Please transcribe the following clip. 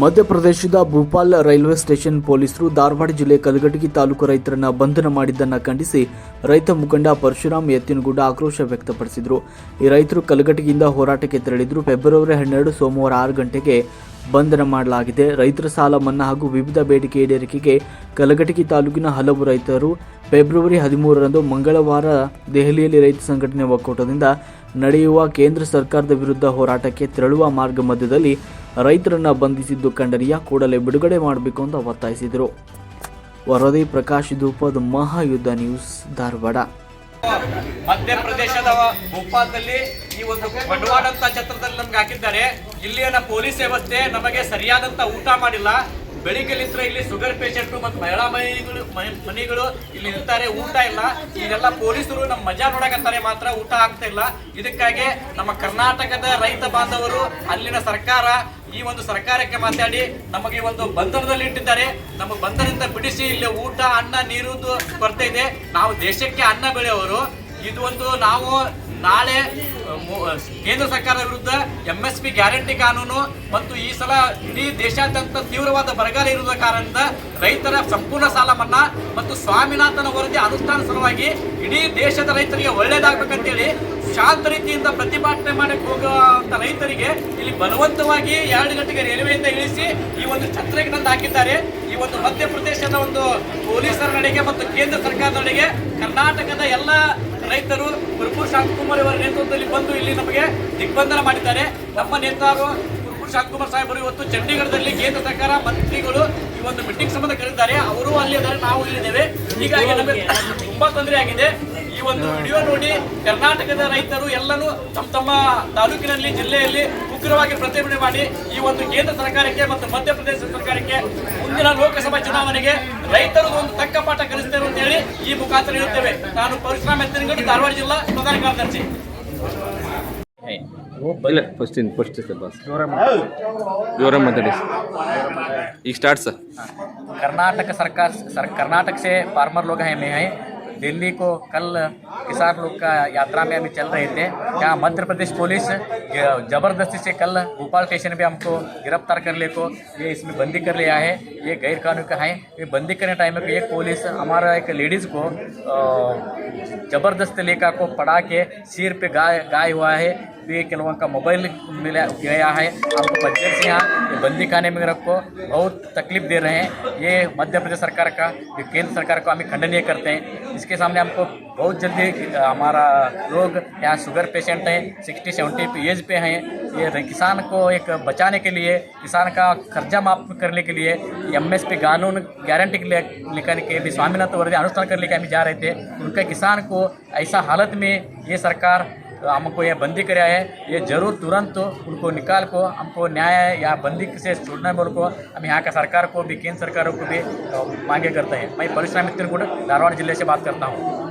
ಮಧ್ಯಪ್ರದೇಶದ Bhopal railway station ಪೊಲೀಸರು ಧಾರವಾಡ ಜಿಲ್ಲೆ ಕಲಘಟಗಿ ತಾಲೂಕು ರೈತರನ್ನ ಬಂಧನ ಮಾಡಿದ್ದನ್ನು ಖಂಡಿಸಿ ರೈತ ಮುಖಂಡ ಪರಶುರಾಮ್ ಎತ್ತಿನಗುಡ್ಡ ಆಕ್ರೋಶ ವ್ಯಕ್ತಪಡಿಸಿದರು. ಈ ರೈತರು ಕಲಘಟಗಿಯಿಂದ ಹೋರಾಟಕ್ಕೆ ತೆರಳಿದ್ರು. ಫೆಬ್ರವರಿ ಹನ್ನೆರಡು, ಸೋಮವಾರ ಆರು ಗಂಟೆಗೆ ಬಂಧನ ಮಾಡಲಾಗಿದೆ. ರೈತರ ಸಾಲ ಮನ್ನಾ ಹಾಗೂ ವಿವಿಧ ಬೇಡಿಕೆ ಈಡೇರಿಕೆಗೆ ಕಲಘಟಗಿ ತಾಲೂಕಿನ ಹಲವು ರೈತರು ಫೆಬ್ರವರಿ ಹದಿಮೂರರಂದು ಮಂಗಳವಾರ ದೆಹಲಿಯಲ್ಲಿ ರೈತ ಸಂಘಟನೆ ಒಕ್ಕೂಟದಿಂದ ನಡೆಯುವ ಕೇಂದ್ರ ಸರ್ಕಾರದ ವಿರುದ್ಧ ಹೋರಾಟಕ್ಕೆ ತೆರಳುವ ಮಾರ್ಗ ಮಧ್ಯದಲ್ಲಿ ರೈತರನ್ನ ಬಂಧಿಸಿದ್ದು ಕಂಡರಿಯ ಕೂಡಲೇ ಬಿಡುಗಡೆ ಮಾಡಬೇಕು ಅಂತ ಒತ್ತಾಯಿಸಿದರು. ವರದಿ ಪ್ರಕಾಶ್ ಧೂಪದ ಮಹಾಯುದ್ಧ ನ್ಯೂಸ್, ಧಾರವಾಡ. ಮಧ್ಯಪ್ರದೇಶದ ಭೋಪಾಲ್ದಲ್ಲಿ ಈ ಒಂದು ಬಂಡವಾಳ ಅಂತ ಛತ್ರದಲ್ಲಿ ನಮ್ಗೆ ಹಾಕಿದ್ದಾರೆ. ಇಲ್ಲಿನ ಪೊಲೀಸ್ ವ್ಯವಸ್ಥೆ ನಮಗೆ ಸರಿಯಾದಂತ ಊಟ ಮಾಡಿಲ್ಲ. ಬೆಳಿಗ್ಗೆಲಿಂತ್ರ ಇಲ್ಲಿ ಶುಗರ್ ಪೇಷಂಟ್ ಮತ್ತು ಮಹಿಳಾ ಮನೆಗಳು ಮನೆ- ಮನೆಗಳು ಇಲ್ಲಿ ಇರ್ತಾರೆ ಊಟ ಇಲ್ಲ. ಇದೆಲ್ಲ ಪೊಲೀಸರು ನಮ್ಮ ಮಜಾ ನೋಡಕತ್ತಾರೆ ಮಾತ್ರ. ಊಟ ಆಗ್ತಾ ಇಲ್ಲ. ಇದಕ್ಕಾಗಿ ನಮ್ಮ ಕರ್ನಾಟಕದ ರೈತ ಬಾಂಧವರು, ಅಲ್ಲಿನ ಸರ್ಕಾರ ಈ ಒಂದು ಸರ್ಕಾರಕ್ಕೆ ಮಾತಾಡಿ ನಮಗೆ ಒಂದು ಬಂಧನದಲ್ಲಿ ಇಟ್ಟಿದ್ದಾರೆ. ನಮ್ಮ ಬಂಧನದಿಂದ ಬಿಡಿಸಿ ಇಲ್ಲಿ ಊಟ, ಅನ್ನ, ನೀರು ಬರ್ತಾ ಇದೆ. ನಾವು ದೇಶಕ್ಕೆ ಅನ್ನ ಬೆಳೆಯವರು ಇದು ಒಂದು ನಾವು ನಾಳೆ ಕೇಂದ್ರ ಸರ್ಕಾರದ ವಿರುದ್ಧ ಎಂ ಎಸ್ ಪಿ ಗ್ಯಾರಂಟಿ ಕಾನೂನು ಮತ್ತು ಈ ಸಲ ಇಡೀ ದೇಶಾದ್ಯಂತ ತೀವ್ರವಾದ ಬರಗಾಲ ಇರುವ ಕಾರಣದಿಂದ ರೈತರ ಸಂಪೂರ್ಣ ಸಾಲ ಮನ್ನಾ ಮತ್ತು ಸ್ವಾಮಿನಾಥನ ವರದಿ ಅನುಷ್ಠಾನ ಸಲುವಾಗಿ ಇಡೀ ದೇಶದ ರೈತರಿಗೆ ಒಳ್ಳೇದಾಗಬೇಕಂತೇಳಿ ಶಾಂತ ರೀತಿಯಿಂದ ಪ್ರತಿಭಟನೆ ಮಾಡಕ್ಕೆ ಹೋಗುವಂತ ರೈತರಿಗೆ ಇಲ್ಲಿ ಬಲವಂತವಾಗಿ ಎರಡು ಗಂಟೆಗೆ ರೈಲ್ವೆಯಿಂದ ಇಳಿಸಿ ಈ ಒಂದು ತಂದು ಹಾಕಿದ್ದಾರೆ. ಈ ಒಂದು ಮಧ್ಯಪ್ರದೇಶದ ಒಂದು ಪೊಲೀಸರ ನಡೆಗೆ ಮತ್ತು ಕೇಂದ್ರ ಸರ್ಕಾರದ ನಡೆಗೆ ಕರ್ನಾಟಕದ ಎಲ್ಲ ರೈತರು ಪುರ್ಪುರ್ ಶಾಂತಕುಮಾರ್ ಇವರ ನೇತೃತ್ವದಲ್ಲಿ ಬಂದು ಇಲ್ಲಿ ನಮಗೆ ದಿಗ್ಬಂಧನ ಮಾಡಿದ್ದಾರೆ. ನಮ್ಮ ನೇತಾರು ಪುರ್ಪುರ್ ಶಾಂತಕುಮಾರ್ ಸಾಹೇಬರು ಇವತ್ತು ಚಂಡೀಗಢದಲ್ಲಿ ಕೇಂದ್ರ ಸರ್ಕಾರ ಮಂತ್ರಿಗಳು ಈ ಒಂದು ಮೀಟಿಂಗ್ ಸಂಬಂಧ ಕರೆದಿದ್ದಾರೆ ಅವರು ಅಲ್ಲಿ ನಾವು ಇಲ್ಲಿದ್ದೇವೆ ಹೀಗಾಗಿ ನಮಗೆ ತುಂಬಾ ತೊಂದರೆ ಆಗಿದೆ. ಈ ಒಂದು ವಿಡಿಯೋ ನೋಡಿ ಕರ್ನಾಟಕದ ರೈತರು ಎಲ್ಲರೂ ತಮ್ಮ ತಮ್ಮ ತಾಲೂಕಿನಲ್ಲಿ ಜಿಲ್ಲೆಯಲ್ಲಿ ಉಗ್ರವಾಗಿ ಪ್ರತಿಭಟನೆ ಮಾಡಿ ಈ ಒಂದು ಕೇಂದ್ರ ಸರ್ಕಾರಕ್ಕೆ ಮತ್ತು ಮಧ್ಯಪ್ರದೇಶ ಸರ್ಕಾರಕ್ಕೆ ಮುಂದಿನ ಲೋಕಸಭಾ ಚುನಾವಣೆಗೆ ರೈತರು ಒಂದು ತಕ್ಕ ಪಾಠ ಕಲಿಸ್ತೇವೆ ಅಂತ ಹೇಳಿ ಈ ಮುಖಾಂತರ ಹೇಳುತ್ತೇವೆ ನಾನು ಪರಶುರಾಮ್ ಎತ್ತನಗಡಿ ಧಾರವಾಡ ಜಿಲ್ಲಾ ಪ್ರಧಾನ ಕಾರ್ಯದರ್ಶಿ ಇಲ್ಲ first in first sir bus ಜೋರ ಮಾತಾಡಿ ಈಗ ಸ್ಟಾರ್ಟ್ ಸರ್ कर्नाटक सरकार सर कर्नाटक से फार्मर लोग हैं में हैं दिल्ली को कल किसान लोग का यात्रा में अभी चल रहे थे। यहाँ मध्य प्रदेश पुलिस ज़बरदस्ती से कल भोपाल स्टेशन पे हमको गिरफ़्तार कर ले को, ये इसमें बंदी कर लिया है। ये गैर कानूनी का है। ये बंदी करने टाइम में एक पुलिस हमारा एक लेडीज़ को ज़बरदस्त लेकर को पड़ा के सिर पे गाय गाय हुआ है। ये लोगों का मोबाइल मिला, गया है। आपको बच्चे से यहाँ बंदी खाने में रखो, बहुत तकलीफ़ दे रहे हैं। ये मध्य प्रदेश सरकार का, केंद्र सरकार को हम खंडनीय करते हैं। इसके सामने हमको बहुत जल्दी हमारा लोग यहाँ शुगर पेशेंट हैं सिक्सटी सेवेंटी एज पे हैं। ये किसान को एक बचाने के लिए, किसान का खर्चा माफ़ करने के लिए एम एस पी कानून गारंटी के लिए लेकर के भी स्वामीनाथन वर्दी अनुष्ठान कर लेकर हम जा रहे थे। उनका किसान को ऐसा हालत में ये सरकार हमको यह बंदी कराया है। ये ज़रूर तुरंत उनको निकाल को, हमको न्याय या बंदी से छोड़ना बोल को हम यहाँ का सरकार को भी, केंद्र सरकारों को भी मांगे करते हैं। मैं परशुराम मित्र धारवाड़ ज़िले से बात करता हूँ।